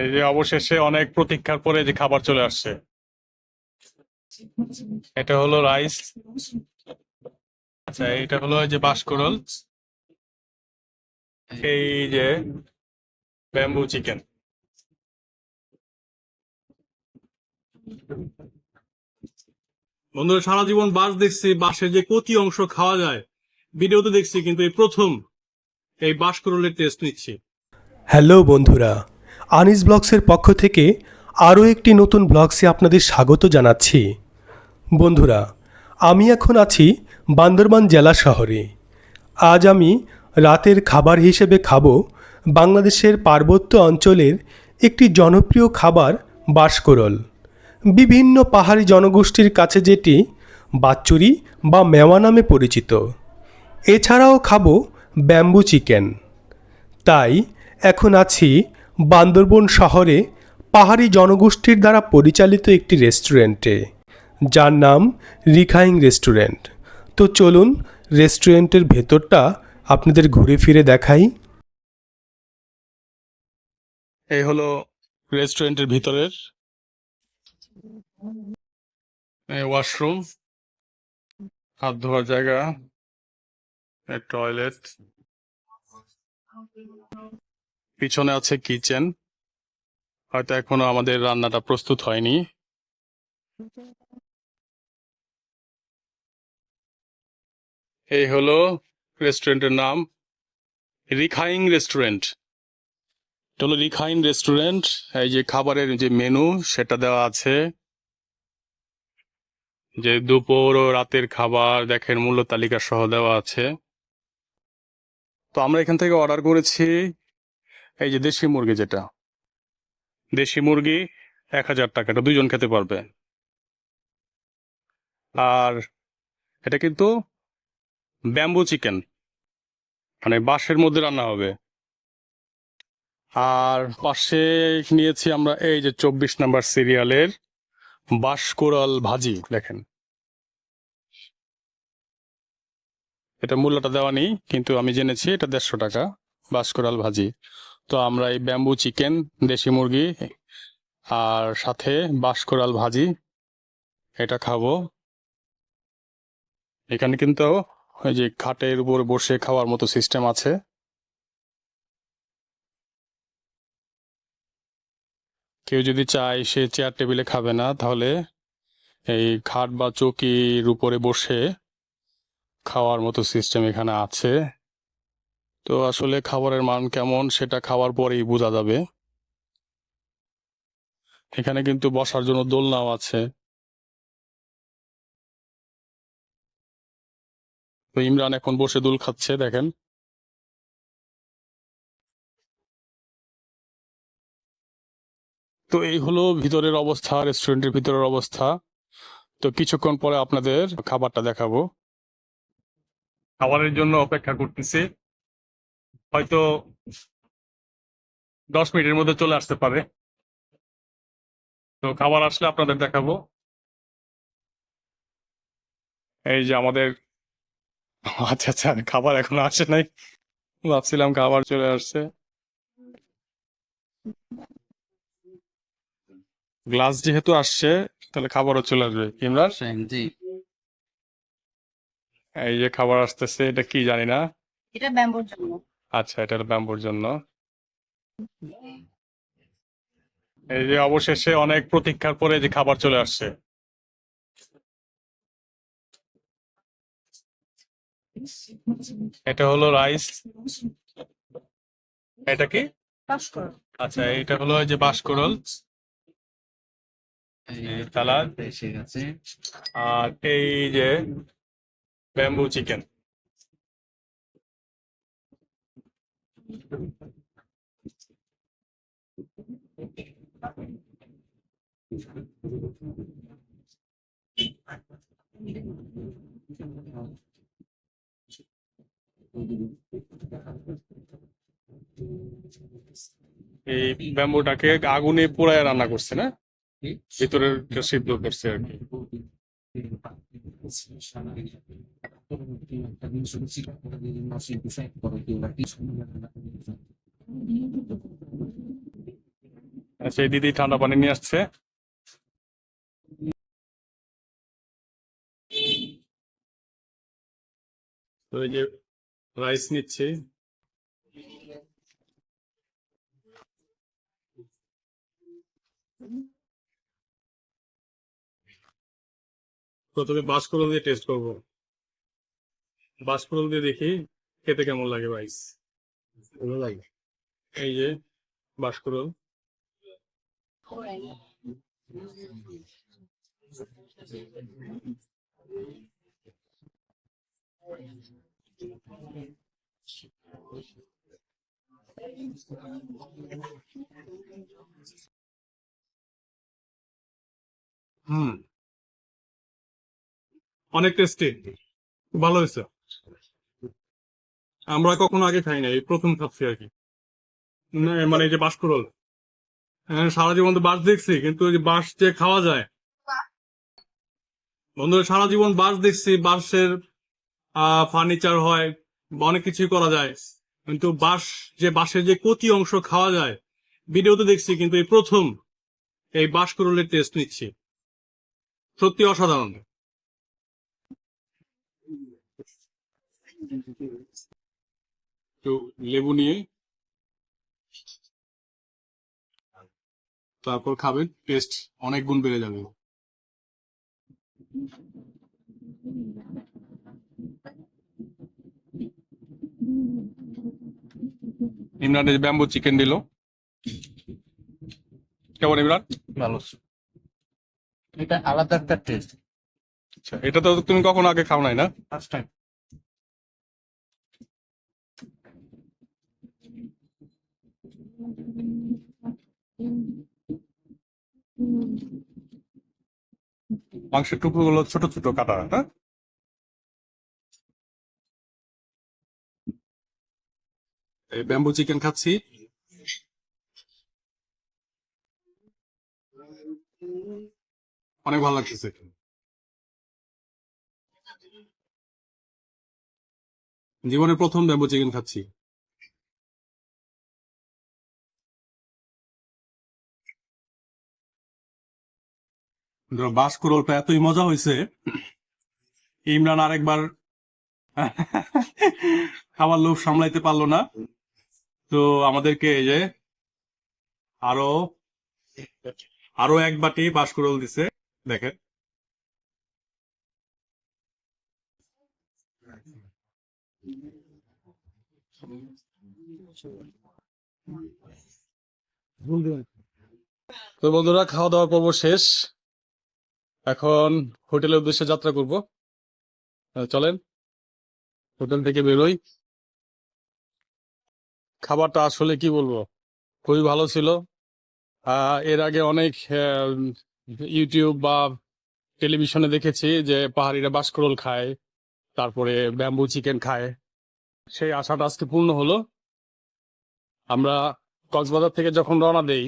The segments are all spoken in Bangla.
এই যে অবশেষে অনেক প্রতীক্ষার পরে যে খাবার চলে আসছে। এটা হলো রাইস। আচ্ছা এটা হলো যে বাঁশকুড়ল। এই যে ব্যাম্বু চিকেন। বন্ধুরা, সারা জীবন বাস দেখছি বাসের যে কতি অংশ খাওয়া যায়। ভিডিওতে দেখছি, কিন্তু এই প্রথম এই বাঁশকুড়লের টেস্ট নিচ্ছি। হ্যালো বন্ধুরা আনিস ব্লগসের পক্ষ থেকে আরও একটি নতুন ব্লগসে আপনাদের স্বাগত জানাচ্ছি। বন্ধুরা, আমি এখন আছি বান্দরবান জেলা শহরে। আজ আমি রাতের খাবার হিসেবে খাব বাংলাদেশের পার্বত্য অঞ্চলের একটি জনপ্রিয় খাবার বাঁশকরল। বিভিন্ন পাহাড়ি জনগোষ্ঠীর কাছে যেটি বাচ্চুরি বা মেওয়া নামে পরিচিত। এছাড়াও খাব ব্যাম্বু চিকেন। তাই এখন আছি বান্দরবন শহরে পাহাড়ি জনগোষ্ঠীর দ্বারা পরিচালিত একটি রেস্টুরেন্টে, যার নাম রিখাইং রেস্টুরেন্ট। তো চলুন রেস্টুরেন্টের ভেতরটা আপনাদের ঘুরে ফিরে দেখাই। এই হলো রেস্টুরেন্টের ভিতরের ওয়াশরুম। হাত ধোয়ার জায়গা টয়লেট। পিছনে আছে কিচেন। হয়তো এখনও আমাদের রান্নাটা প্রস্তুত হয়নি। এই হলো রেস্টুরেন্টের নাম। রিখাইং রেস্টুরেন্ট। এটা হলো রিখাইন রেস্টুরেন্ট। এই যে খাবারের যে মেনু, সেটা দেওয়া আছে। যে দুপুর ও রাতের খাবার, দেখেন মূল্য তালিকা সহ দেওয়া আছে। তো আমরা এখান থেকে অর্ডার করেছি এই যে দেশি মুরগি যেটা। দেশি মুরগি এক হাজার টাকা, এটা দুজন খেতে পারবে। আর এটা কিন্তু ব্যাম্বু চিকেন মানে বাঁশের মধ্যে রান্না হবে। আর পাশে নিয়েছি আমরা এই যে চব্বিশ নাম্বার সিরিয়ালের বাঁশকোরাল ভাজি, দেখেন। এটা মূল্যটা দেওয়া নেই, কিন্তু আমি জেনেছি এটা দেড়শো টাকা বাঁশকোরাল ভাজি। তো আমরা এই ব্যাম্বু চিকেন, দেশি মুরগি আর সাথে বাঁশকোরাল ভাজি এটা খাব। এখানে কিন্তু ওই যে খাটের উপর বসে খাওয়ার মতো সিস্টেম আছে। কেউ যদি চায় সে চেয়ার টেবিলে খাবে না, তাহলে এই খাট বা চৌকির উপরে বসে খাওয়ার মতো সিস্টেম এখানে আছে। তো আসলে খাবারের মান কেমন সেটা খাওয়ার পরেই বোঝা যাবে। এখানে কিন্তু বসার জন্য দোলনাও আছে। তো ইমরান এখন বসে দোল খাচ্ছে, দেখেন। তো এই হলো ভিতরের অবস্থা রেস্টুরেন্টের ভিতরের অবস্থা। তো কিছুক্ষণ পরে আপনাদের খাবারটা দেখাবো। খাবারের জন্য অপেক্ষা করতেছি। হয়তো দশ মিনিটের মধ্যে চলে আসতে পারে। তো খাবার আসলে আপনাদের দেখাবো। এই যে আমাদের আচ্ছা আচ্ছা খাবার এখনও আসে নাই। ভাবছিলাম খাবার চলে আসছে। গ্লাস যেহেতু আসছে তাহলে খাবারও চলে আসবে। ইমরান? এই যে খাবার আসতেছে এটা কি জানি না। এটা ব্যাম্বোর জন্য। আচ্ছা এটা ব্যাম্বুর জন্য। এই যে অবশেষে অনেক প্রতীক্ষার পরে যে খাবার চলে আসছে। এটা হলো রাইস। এটা কি? আচ্ছা এটা হলো যে এই সালাদ। আর এই যে ব্যাম্বু চিকেন। এই ব্যাম্বুটাকে আগুনে পোড়ায় রান্না করছে না? ভিতরের সিদ্ধ করছে আর কি। সেই দিদি ঠান্ডা পানি নিয়ে আসছে। রাইস নিচ্ছি। প্রথমে বাঁশকুড়ল দিয়ে টেস্ট করব। বাঁশকুড়ল দিয়ে দেখি খেতে কেমন লাগে রাইস ভালো লাগে। এই যে বাঁশকুড়ল হুম। অনেক টেস্টি। ভালো হয়েছে। আমরা কখনো আগে খাই না এই প্রথম খাচ্ছি আর কি। মানে যে বাঁশকুড়ল। হ্যাঁ সারা জীবন তো বাঁশ দেখছি, কিন্তু ওই বাঁশ যে খাওয়া যায়। বন্ধুরা সারা জীবন বাঁশ দেখছি, বাঁশের ফার্নিচার হয়, অনেক কিছুই করা যায়। কিন্তু বাঁশ, যে বাঁশের যে কতি অংশ খাওয়া যায় ভিডিওতে দেখছি, কিন্তু এই প্রথম এই বাঁশকুড়লের টেস্ট নিচ্ছি। সত্যি অসাধারণ। একটু লেবু নিয়ে। তারপর খাবেন টেস্ট অনেক গুণ বেড়ে যাবে। ইমরান এই ব্যাম্বু চিকেন দিল। কেমন ইমরান? ভালো। এটা আলাদা একটা টেস্ট আচ্ছা এটা তো তুমি কখনো আগে খাও নাই না? ফার্স্ট টাইম মাংসের টুকরোগুলো ছোট ছোট কাটা না এই ব্যাম্বু চিকেন খাচ্ছি। অনেক ভালো লাগতেছে। জীবনের প্রথম ব্যাম্বু চিকেন খাচ্ছি। বাস কুরলটা এতই মজা হয়েছে ইমরান আরেকবার খাবার লোভ সামলাইতে পারল না। তো আমাদেরকে এই যে আরও আরও এক বাটি বাঁশকুড়ল দিছে, দেখেন। তো বন্ধুরা খাওয়া দাওয়া পর্ব শেষ। এখন হোটেলের উদ্দেশ্যে যাত্রা করব। চলেন, হোটেল থেকে বেরোই। খাবারটা আসলে কি বলব? খুবই ভালো ছিল। এর আগে অনেক ইউটিউব বা টেলিভিশনে দেখেছি যে পাহাড়িরা বাঁশকুড়ল খায়, তারপরে ব্যাম্বু চিকেন খায়। সেই আশাটা আজকে পূর্ণ হলো। আমরা কক্সবাজার থেকে যখন রওনা দেই,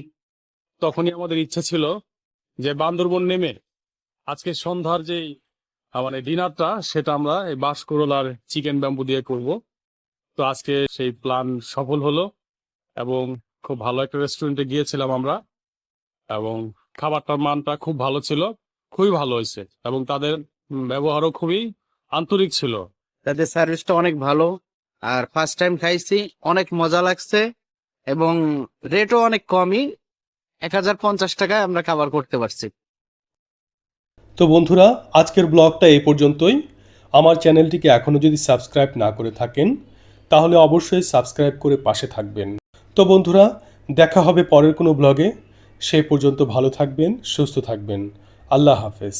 তখনই আমাদের ইচ্ছে ছিল যে বান্দরবন নেমে আজকে সন্ধ্যার যে মানে ডিনারটা, সেটা আমরা এই বাঁশকুড়ল আর চিকেন ব্যাম্বু দিয়ে করব। তো আজকে সেই প্ল্যান সফল হলো এবং খুব ভালো একটা রেস্টুরেন্টে গিয়েছিলাম আমরা এবং খাবারটার মানটা খুব ভালো ছিল, খুবই ভালো হয়েছে এবং তাদের ব্যবহারও খুবই আন্তরিক ছিল। তাদের সার্ভিসটা অনেক ভালো আর ফার্স্ট টাইম খাইছি, অনেক মজা লাগছে এবং রেটও অনেক কমই, এক হাজার পঞ্চাশ টাকায় আমরা খাবার করতে পারছি। তো বন্ধুরা, আজকের ব্লগটা এই পর্যন্তই। আমার চ্যানেলটিকে এখনও যদি সাবস্ক্রাইব না করে থাকেন, তাহলে অবশ্যই সাবস্ক্রাইব করে পাশে থাকবেন। তো বন্ধুরা, দেখা হবে পরের কোনো ব্লগে। সেই পর্যন্ত ভালো থাকবেন, সুস্থ থাকবেন। আল্লাহ হাফেজ।